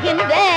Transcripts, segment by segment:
பாடுகின்றேன் உன்னை பாடுகின்றேன்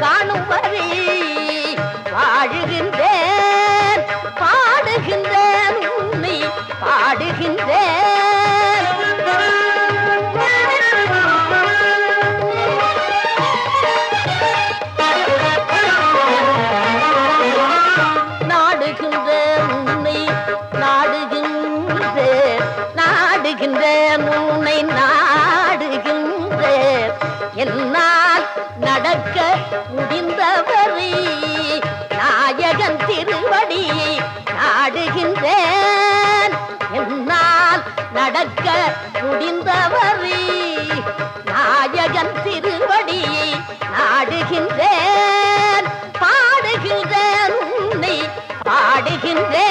காணும் வரை வாழுகின்றேன் பாடுகின்றேன் உன்னை பாடுகின்றேன். நாடுகின்ற நடக்க முடிந்தவரை. நாயகன் திருவடி நாடுகின்றேன். என்னால் நடக்க முடிந்தவரை. நாயகன் திருவடி நாடுகின்றேன். பாடுகின்றேன் உன்னை பாடுகின்றேன்